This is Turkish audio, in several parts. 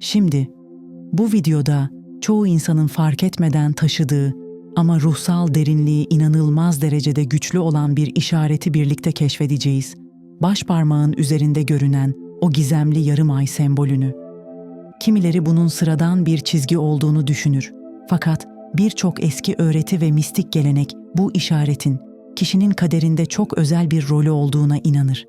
Şimdi bu videoda çoğu insanın fark etmeden taşıdığı ama ruhsal derinliği inanılmaz derecede güçlü olan bir işareti birlikte keşfedeceğiz. Baş parmağın üzerinde görünen o gizemli yarım ay sembolünü. Kimileri bunun sıradan bir çizgi olduğunu düşünür. Fakat birçok eski öğreti ve mistik gelenek bu işaretin kişinin kaderinde çok özel bir rolü olduğuna inanır.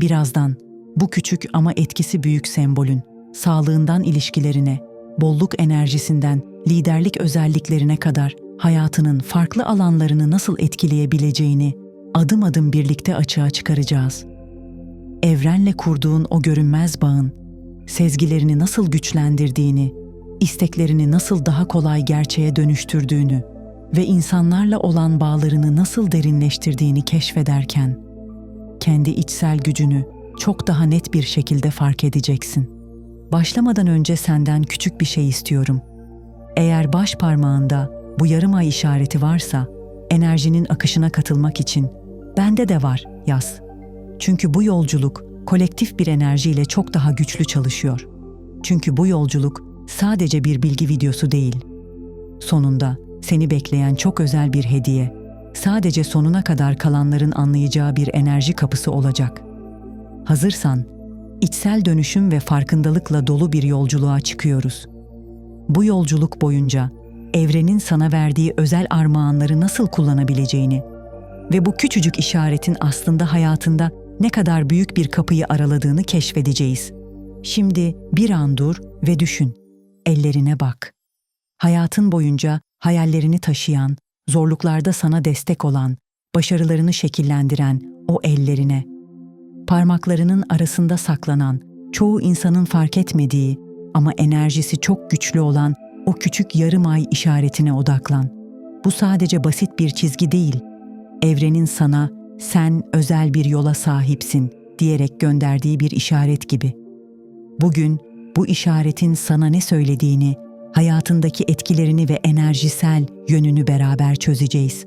Birazdan bu küçük ama etkisi büyük sembolün sağlığından ilişkilerine, bolluk enerjisinden liderlik özelliklerine kadar hayatının farklı alanlarını nasıl etkileyebileceğini adım adım birlikte açığa çıkaracağız. Evrenle kurduğun o görünmez bağın sezgilerini nasıl güçlendirdiğini, isteklerini nasıl daha kolay gerçeğe dönüştürdüğünü ve insanlarla olan bağlarını nasıl derinleştirdiğini keşfederken kendi içsel gücünü çok daha net bir şekilde fark edeceksin. Başlamadan önce senden küçük bir şey istiyorum. Eğer baş parmağında bu yarım ay işareti varsa, enerjinin akışına katılmak için bende de var yaz. Çünkü bu yolculuk kolektif bir enerjiyle çok daha güçlü çalışıyor. Çünkü bu yolculuk sadece bir bilgi videosu değil. Sonunda seni bekleyen çok özel bir hediye, sadece sonuna kadar kalanların anlayacağı bir enerji kapısı olacak. Hazırsan, içsel dönüşüm ve farkındalıkla dolu bir yolculuğa çıkıyoruz. Bu yolculuk boyunca evrenin sana verdiği özel armağanları nasıl kullanabileceğini ve bu küçücük işaretin aslında hayatında ne kadar büyük bir kapıyı araladığını keşfedeceğiz. Şimdi bir an dur ve düşün. Ellerine bak. Hayatın boyunca hayallerini taşıyan, zorluklarda sana destek olan, başarılarını şekillendiren o ellerine. Parmaklarının arasında saklanan, çoğu insanın fark etmediği ama enerjisi çok güçlü olan o küçük yarım ay işaretine odaklan. Bu sadece basit bir çizgi değil. Evrenin sana sen özel bir yola sahipsin diyerek gönderdiği bir işaret gibi. Bugün bu işaretin sana ne söylediğini, hayatındaki etkilerini ve enerjisel yönünü beraber çözeceğiz.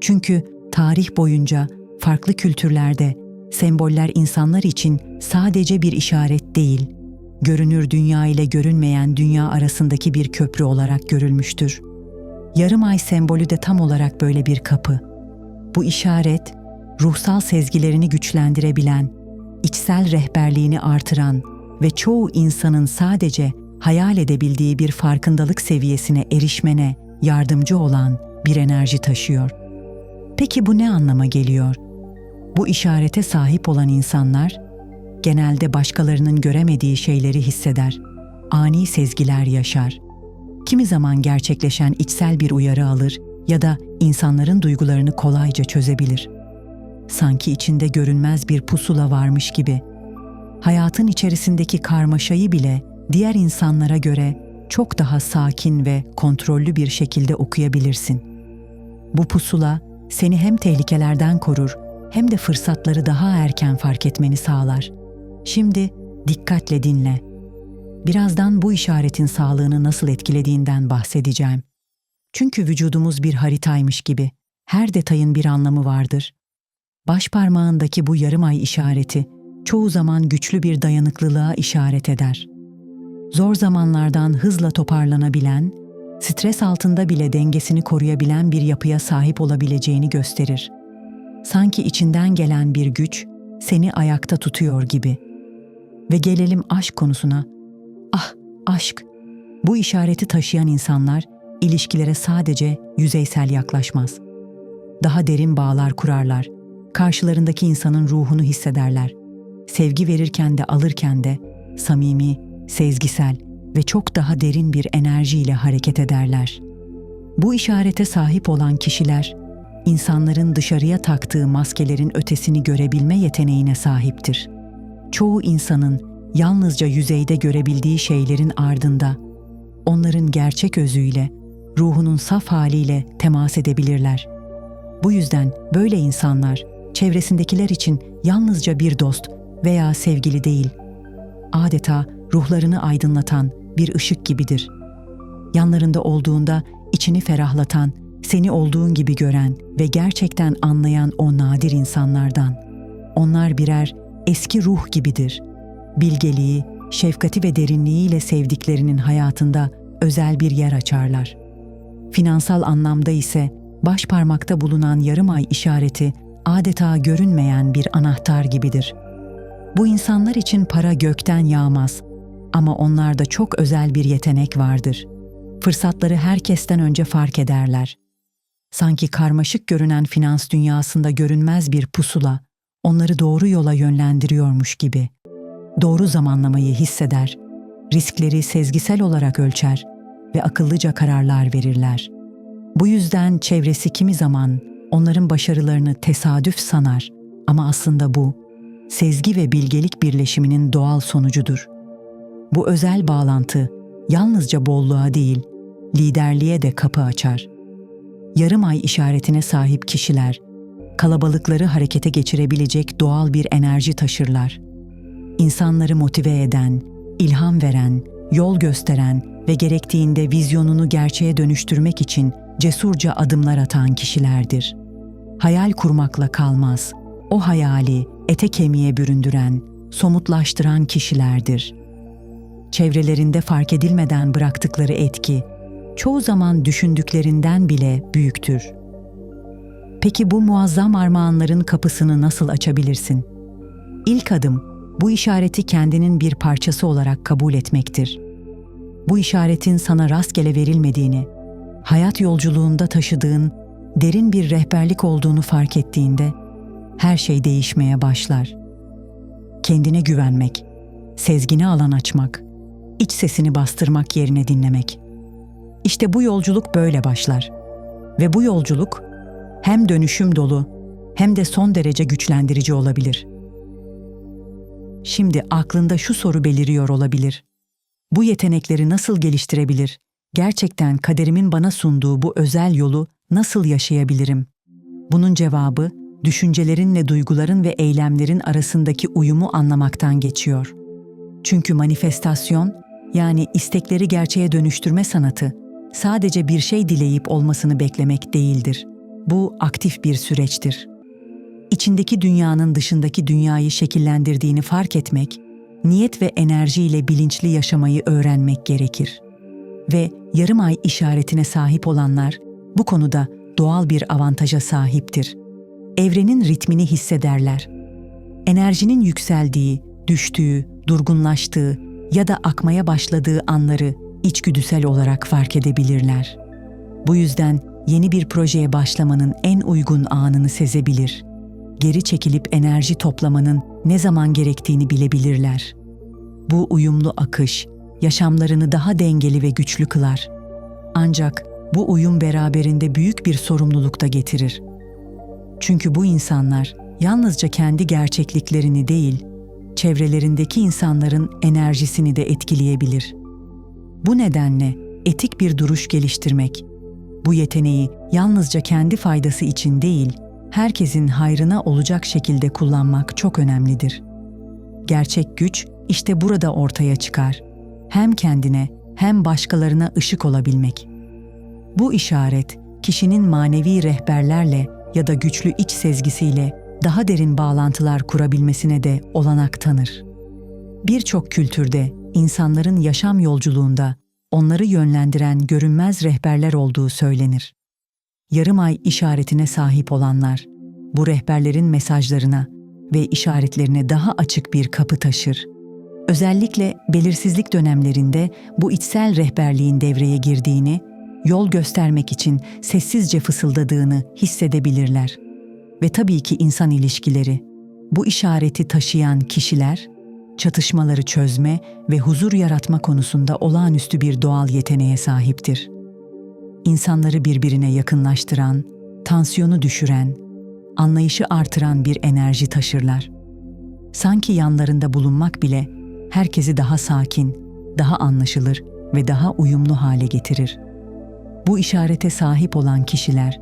Çünkü tarih boyunca farklı kültürlerde semboller insanlar için sadece bir işaret değil, görünür dünya ile görünmeyen dünya arasındaki bir köprü olarak görülmüştür. Yarım ay sembolü de tam olarak böyle bir kapı. Bu işaret, ruhsal sezgilerini güçlendirebilen, içsel rehberliğini artıran ve çoğu insanın sadece hayal edebildiği bir farkındalık seviyesine erişmene yardımcı olan bir enerji taşıyor. Peki bu ne anlama geliyor? Bu işarete sahip olan insanlar genelde başkalarının göremediği şeyleri hisseder, ani sezgiler yaşar. Kimi zaman gerçekleşen içsel bir uyarı alır ya da insanların duygularını kolayca çözebilir. Sanki içinde görünmez bir pusula varmış gibi. Hayatın içerisindeki karmaşayı bile diğer insanlara göre çok daha sakin ve kontrollü bir şekilde okuyabilirsin. Bu pusula seni hem tehlikelerden korur hem de fırsatları daha erken fark etmeni sağlar. Şimdi dikkatle dinle. Birazdan bu işaretin sağlığını nasıl etkilediğinden bahsedeceğim. Çünkü vücudumuz bir haritaymış gibi. Her detayın bir anlamı vardır. Baş parmağındaki bu yarım ay işareti çoğu zaman güçlü bir dayanıklılığa işaret eder. Zor zamanlardan hızla toparlanabilen, stres altında bile dengesini koruyabilen bir yapıya sahip olabileceğini gösterir. Sanki içinden gelen bir güç seni ayakta tutuyor gibi. Ve gelelim aşk konusuna. Ah, aşk. Bu işareti taşıyan insanlar ilişkilere sadece yüzeysel yaklaşmaz. Daha derin bağlar kurarlar. Karşılarındaki insanın ruhunu hissederler. Sevgi verirken de alırken de samimi, sezgisel ve çok daha derin bir enerjiyle hareket ederler. Bu işarete sahip olan kişiler insanların dışarıya taktığı maskelerin ötesini görebilme yeteneğine sahiptir. Çoğu insanın yalnızca yüzeyde görebildiği şeylerin ardında onların gerçek özüyle, ruhunun saf haliyle temas edebilirler. Bu yüzden böyle insanlar çevresindekiler için yalnızca bir dost veya sevgili değil, adeta ruhlarını aydınlatan bir ışık gibidir. Yanlarında olduğunda içini ferahlatan, seni olduğun gibi gören ve gerçekten anlayan o nadir insanlardan. Onlar birer eski ruh gibidir. Bilgeliği, şefkati ve derinliğiyle sevdiklerinin hayatında özel bir yer açarlar. Finansal anlamda ise baş parmakta bulunan yarım ay işareti adeta görünmeyen bir anahtar gibidir. Bu insanlar için para gökten yağmaz ama onlarda çok özel bir yetenek vardır. Fırsatları herkesten önce fark ederler. Sanki karmaşık görünen finans dünyasında görünmez bir pusula onları doğru yola yönlendiriyormuş gibi. Doğru zamanlamayı hisseder, riskleri sezgisel olarak ölçer ve akıllıca kararlar verirler. Bu yüzden çevresi kimi zaman onların başarılarını tesadüf sanar ama aslında bu sezgi ve bilgelik birleşiminin doğal sonucudur. Bu özel bağlantı yalnızca bolluğa değil, liderliğe de kapı açar. Yarım ay işaretine sahip kişiler kalabalıkları harekete geçirebilecek doğal bir enerji taşırlar. İnsanları motive eden, ilham veren, yol gösteren ve gerektiğinde vizyonunu gerçeğe dönüştürmek için cesurca adımlar atan kişilerdir. Hayal kurmakla kalmaz. O hayali ete kemiğe büründüren, somutlaştıran kişilerdir. Çevrelerinde fark edilmeden bıraktıkları etki çoğu zaman düşündüklerinden bile büyüktür. Peki bu muazzam armağanların kapısını nasıl açabilirsin? İlk adım bu işareti kendinin bir parçası olarak kabul etmektir. Bu işaretin sana rastgele verilmediğini, hayat yolculuğunda taşıdığın derin bir rehberlik olduğunu fark ettiğinde her şey değişmeye başlar. Kendine güvenmek, sezgine alan açmak, iç sesini bastırmak yerine dinlemek. İşte bu yolculuk böyle başlar. Ve bu yolculuk hem dönüşüm dolu hem de son derece güçlendirici olabilir. Şimdi aklında şu soru beliriyor olabilir. Bu yetenekleri nasıl geliştirebilir? Gerçekten kaderimin bana sunduğu bu özel yolu nasıl yaşayabilirim? Bunun cevabı düşüncelerinle duyguların ve eylemlerin arasındaki uyumu anlamaktan geçiyor. Çünkü manifestasyon yani istekleri gerçeğe dönüştürme sanatı sadece bir şey dileyip olmasını beklemek değildir. Bu aktif bir süreçtir. İçindeki dünyanın dışındaki dünyayı şekillendirdiğini fark etmek, niyet ve enerjiyle bilinçli yaşamayı öğrenmek gerekir. Ve yarım ay işaretine sahip olanlar bu konuda doğal bir avantaja sahiptir. Evrenin ritmini hissederler. Enerjinin yükseldiği, düştüğü, durgunlaştığı ya da akmaya başladığı anları içgüdüsel olarak fark edebilirler. Bu yüzden yeni bir projeye başlamanın en uygun anını sezebilir. Geri çekilip enerji toplamanın ne zaman gerektiğini bilebilirler. Bu uyumlu akış yaşamlarını daha dengeli ve güçlü kılar. Ancak bu uyum beraberinde büyük bir sorumluluk da getirir. Çünkü bu insanlar yalnızca kendi gerçekliklerini değil, çevrelerindeki insanların enerjisini de etkileyebilir. Bu nedenle etik bir duruş geliştirmek, bu yeteneği yalnızca kendi faydası için değil, herkesin hayrına olacak şekilde kullanmak çok önemlidir. Gerçek güç işte burada ortaya çıkar. Hem kendine hem başkalarına ışık olabilmek. Bu işaret kişinin manevi rehberlerle ya da güçlü iç sezgisiyle daha derin bağlantılar kurabilmesine de olanak tanır. Birçok kültürde insanların yaşam yolculuğunda onları yönlendiren görünmez rehberler olduğu söylenir. Yarım ay işaretine sahip olanlar bu rehberlerin mesajlarına ve işaretlerine daha açık bir kapı taşır. Özellikle belirsizlik dönemlerinde bu içsel rehberliğin devreye girdiğini, yol göstermek için sessizce fısıldadığını hissedebilirler. Ve tabii ki insan ilişkileri. Bu işareti taşıyan kişiler çatışmaları çözme ve huzur yaratma konusunda olağanüstü bir doğal yeteneğe sahiptir. İnsanları birbirine yakınlaştıran, tansiyonu düşüren, anlayışı artıran bir enerji taşırlar. Sanki yanlarında bulunmak bile herkesi daha sakin, daha anlaşılır ve daha uyumlu hale getirir. Bu işarete sahip olan kişiler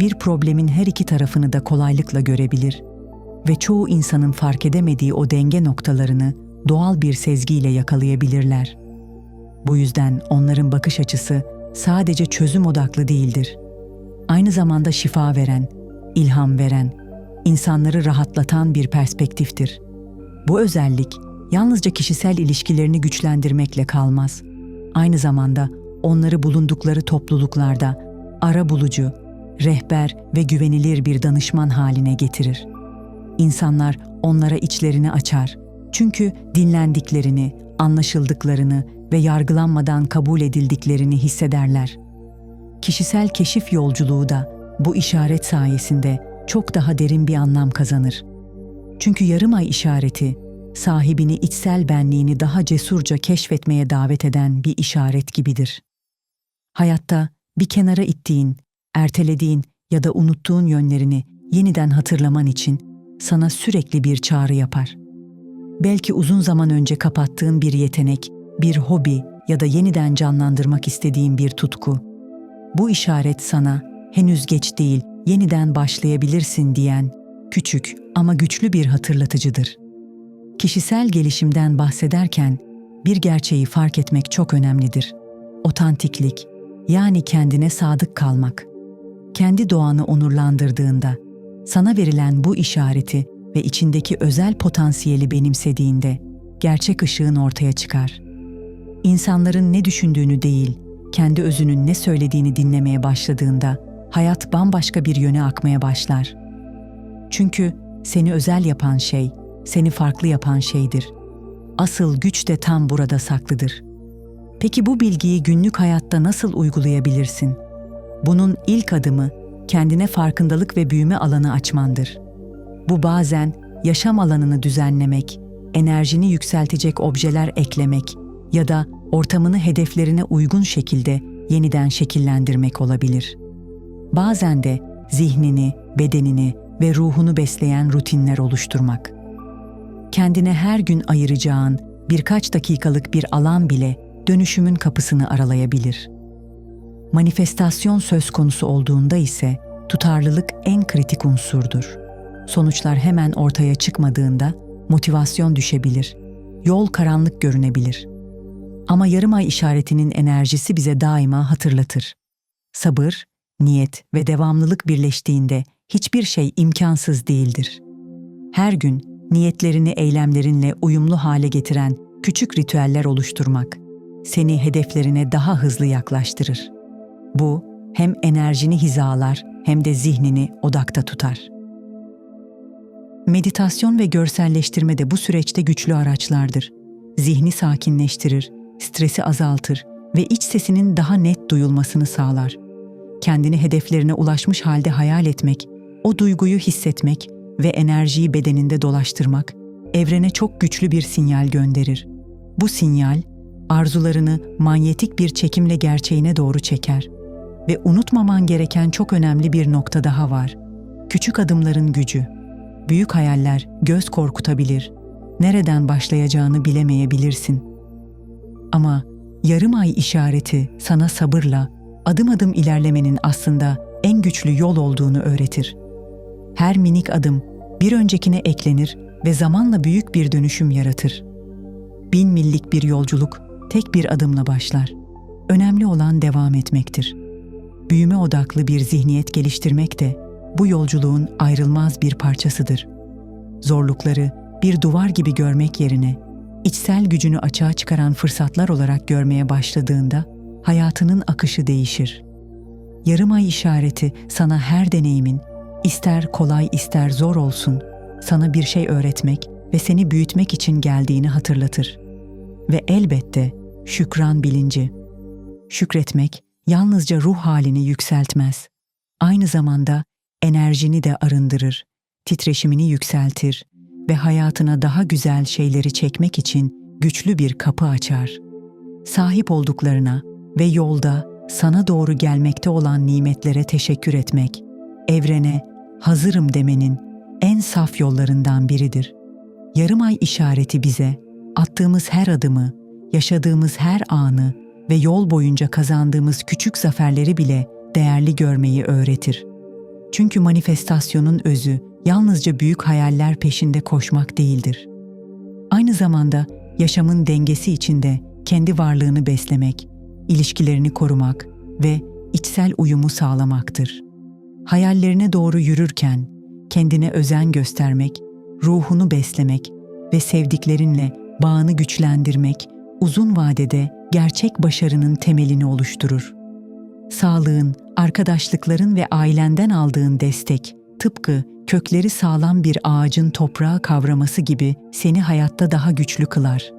bir problemin her iki tarafını da kolaylıkla görebilir ve çoğu insanın fark edemediği o denge noktalarını doğal bir sezgiyle yakalayabilirler. Bu yüzden onların bakış açısı sadece çözüm odaklı değildir. Aynı zamanda şifa veren, ilham veren, insanları rahatlatan bir perspektiftir. Bu özellik yalnızca kişisel ilişkilerini güçlendirmekle kalmaz. Aynı zamanda onları bulundukları topluluklarda ara bulucu, rehber ve güvenilir bir danışman haline getirir. İnsanlar onlara içlerini açar. Çünkü dinlendiklerini, anlaşıldıklarını ve yargılanmadan kabul edildiklerini hissederler. Kişisel keşif yolculuğu da bu işaret sayesinde çok daha derin bir anlam kazanır. Çünkü yarım ay işareti sahibini içsel benliğini daha cesurca keşfetmeye davet eden bir işaret gibidir. Hayatta bir kenara ittiğin, ertelediğin ya da unuttuğun yönlerini yeniden hatırlaman için sana sürekli bir çağrı yapar. Belki uzun zaman önce kapattığın bir yetenek, bir hobi ya da yeniden canlandırmak istediğin bir tutku. Bu işaret sana henüz geç değil, yeniden başlayabilirsin diyen küçük ama güçlü bir hatırlatıcıdır. Kişisel gelişimden bahsederken bir gerçeği fark etmek çok önemlidir. Otantiklik, yani kendine sadık kalmak. Kendi doğanı onurlandırdığında, sana verilen bu işareti ve içindeki özel potansiyeli benimsediğinde gerçek ışığın ortaya çıkar. İnsanların ne düşündüğünü değil, kendi özünün ne söylediğini dinlemeye başladığında hayat bambaşka bir yöne akmaya başlar. Çünkü seni özel yapan şey, seni farklı yapan şeydir. Asıl güç de tam burada saklıdır. Peki bu bilgiyi günlük hayatta nasıl uygulayabilirsin? Bunun ilk adımı kendine farkındalık ve büyüme alanı açmandır. Bu bazen yaşam alanını düzenlemek, enerjini yükseltecek objeler eklemek ya da ortamını hedeflerine uygun şekilde yeniden şekillendirmek olabilir. Bazen de zihnini, bedenini ve ruhunu besleyen rutinler oluşturmak. Kendine her gün ayıracağın birkaç dakikalık bir alan bile dönüşümün kapısını aralayabilir. Manifestasyon söz konusu olduğunda ise tutarlılık en kritik unsurdur. Sonuçlar hemen ortaya çıkmadığında motivasyon düşebilir, yol karanlık görünebilir. Ama yarım ay işaretinin enerjisi bize daima hatırlatır. Sabır, niyet ve devamlılık birleştiğinde hiçbir şey imkansız değildir. Her gün niyetlerini eylemlerinle uyumlu hale getiren küçük ritüeller oluşturmak seni hedeflerine daha hızlı yaklaştırır. Bu hem enerjini hizalar hem de zihnini odakta tutar. Meditasyon ve görselleştirme de bu süreçte güçlü araçlardır. Zihni sakinleştirir, stresi azaltır ve iç sesinin daha net duyulmasını sağlar. Kendini hedeflerine ulaşmış halde hayal etmek, o duyguyu hissetmek ve enerjiyi bedeninde dolaştırmak evrene çok güçlü bir sinyal gönderir. Bu sinyal arzularını manyetik bir çekimle gerçeğine doğru çeker. Ve unutmaman gereken çok önemli bir nokta daha var. Küçük adımların gücü. Büyük hayaller göz korkutabilir. Nereden başlayacağını bilemeyebilirsin. Ama yarım ay işareti sana sabırla adım adım ilerlemenin aslında en güçlü yol olduğunu öğretir. Her minik adım bir öncekine eklenir ve zamanla büyük bir dönüşüm yaratır. Bin millik bir yolculuk tek bir adımla başlar. Önemli olan devam etmektir. Büyüme odaklı bir zihniyet geliştirmek de bu yolculuğun ayrılmaz bir parçasıdır. Zorlukları bir duvar gibi görmek yerine içsel gücünü açığa çıkaran fırsatlar olarak görmeye başladığında hayatının akışı değişir. Yarım ay işareti sana her deneyimin, ister kolay ister zor olsun, sana bir şey öğretmek ve seni büyütmek için geldiğini hatırlatır. Ve elbette şükran bilinci. Şükretmek yalnızca ruh halini yükseltmez. Aynı zamanda enerjini de arındırır, titreşimini yükseltir ve hayatına daha güzel şeyleri çekmek için güçlü bir kapı açar. Sahip olduklarına ve yolda sana doğru gelmekte olan nimetlere teşekkür etmek, evrene hazırım demenin en saf yollarından biridir. Yarım ay işareti bize attığımız her adımı, yaşadığımız her anı ve yol boyunca kazandığımız küçük zaferleri bile değerli görmeyi öğretir. Çünkü manifestasyonun özü yalnızca büyük hayaller peşinde koşmak değildir. Aynı zamanda yaşamın dengesi içinde kendi varlığını beslemek, ilişkilerini korumak ve içsel uyumu sağlamaktır. Hayallerine doğru yürürken kendine özen göstermek, ruhunu beslemek ve sevdiklerinle bağını güçlendirmek uzun vadede gerçek başarının temelini oluşturur. Sağlığın, arkadaşlıkların ve ailenden aldığın destek, tıpkı kökleri sağlam bir ağacın toprağı kavraması gibi seni hayatta daha güçlü kılar.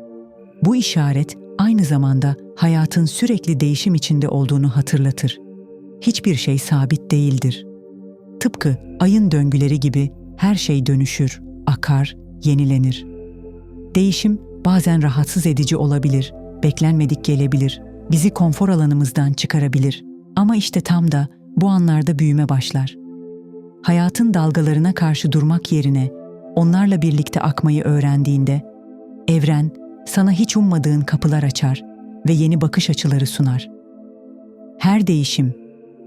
Bu işaret aynı zamanda hayatın sürekli değişim içinde olduğunu hatırlatır. Hiçbir şey sabit değildir. Tıpkı ayın döngüleri gibi her şey dönüşür, akar, yenilenir. Değişim bazen rahatsız edici olabilir, beklenmedik gelebilir, bizi konfor alanımızdan çıkarabilir. Ama işte tam da bu anlarda büyüme başlar. Hayatın dalgalarına karşı durmak yerine onlarla birlikte akmayı öğrendiğinde evren sana hiç ummadığın kapılar açar ve yeni bakış açıları sunar. Her değişim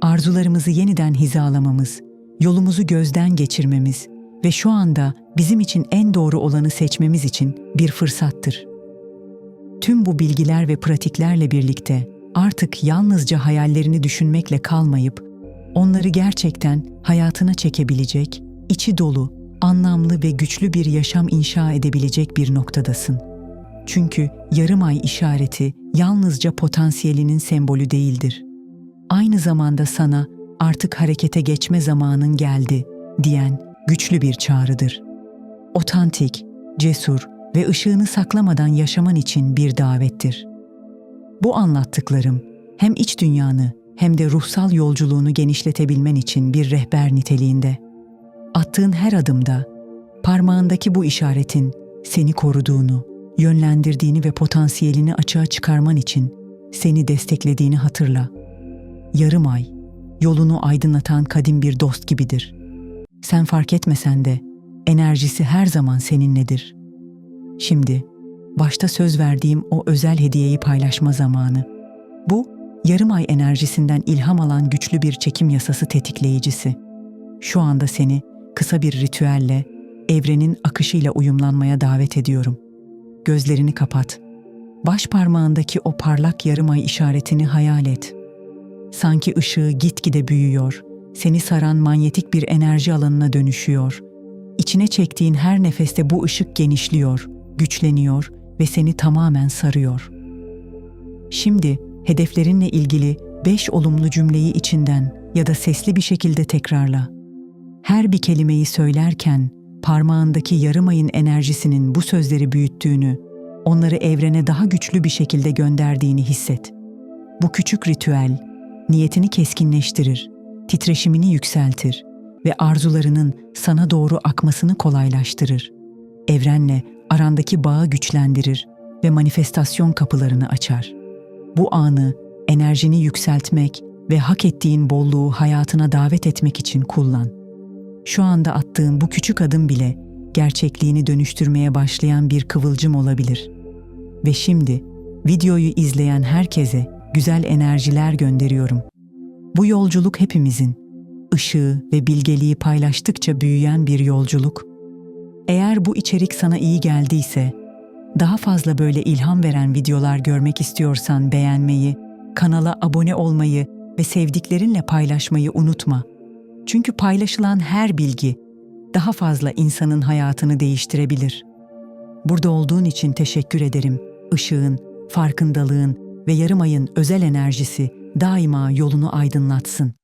arzularımızı yeniden hizalamamız, yolumuzu gözden geçirmemiz ve şu anda bizim için en doğru olanı seçmemiz için bir fırsattır. Tüm bu bilgiler ve pratiklerle birlikte artık yalnızca hayallerini düşünmekle kalmayıp onları gerçekten hayatına çekebilecek, içi dolu, anlamlı ve güçlü bir yaşam inşa edebilecek bir noktadasın. Çünkü yarım ay işareti yalnızca potansiyelinin sembolü değildir. Aynı zamanda sana artık harekete geçme zamanın geldi diyen güçlü bir çağrıdır. Otantik, cesur ve ışığını saklamadan yaşaman için bir davettir. Bu anlattıklarım hem iç dünyanı hem de ruhsal yolculuğunu genişletebilmen için bir rehber niteliğinde. Attığın her adımda parmağındaki bu işaretin seni koruduğunu, yönlendirdiğini ve potansiyelini açığa çıkarman için seni desteklediğini hatırla. Yarım ay, yolunu aydınlatan kadim bir dost gibidir. Sen fark etmesen de enerjisi her zaman seninledir. Şimdi başta söz verdiğim o özel hediyeyi paylaşma zamanı. Bu yarım ay enerjisinden ilham alan güçlü bir çekim yasası tetikleyicisi. Şu anda seni kısa bir ritüelle evrenin akışıyla uyumlanmaya davet ediyorum. Gözlerini kapat. Baş parmağındaki o parlak yarım ay işaretini hayal et. Sanki ışığı gitgide büyüyor, seni saran manyetik bir enerji alanına dönüşüyor. İçine çektiğin her nefeste bu ışık genişliyor, güçleniyor ve seni tamamen sarıyor. Şimdi hedeflerinle ilgili beş olumlu cümleyi içinden ya da sesli bir şekilde tekrarla. Her bir kelimeyi söylerken parmağındaki yarım ayın enerjisinin bu sözleri büyüttüğünü, onları evrene daha güçlü bir şekilde gönderdiğini hisset. Bu küçük ritüel niyetini keskinleştirir, titreşimini yükseltir ve arzularının sana doğru akmasını kolaylaştırır. Evrenle arandaki bağı güçlendirir ve manifestasyon kapılarını açar. Bu anı enerjini yükseltmek ve hak ettiğin bolluğu hayatına davet etmek için kullan. Şu anda attığın bu küçük adım bile gerçekliğini dönüştürmeye başlayan bir kıvılcım olabilir. Ve şimdi videoyu izleyen herkese güzel enerjiler gönderiyorum. Bu yolculuk hepimizin. Işığı ve bilgeliği paylaştıkça büyüyen bir yolculuk. Eğer bu içerik sana iyi geldiyse, daha fazla böyle ilham veren videolar görmek istiyorsan beğenmeyi, kanala abone olmayı ve sevdiklerinle paylaşmayı unutma. Çünkü paylaşılan her bilgi daha fazla insanın hayatını değiştirebilir. Burada olduğun için teşekkür ederim. Işığın, farkındalığın ve yarım ayın özel enerjisi daima yolunu aydınlatsın.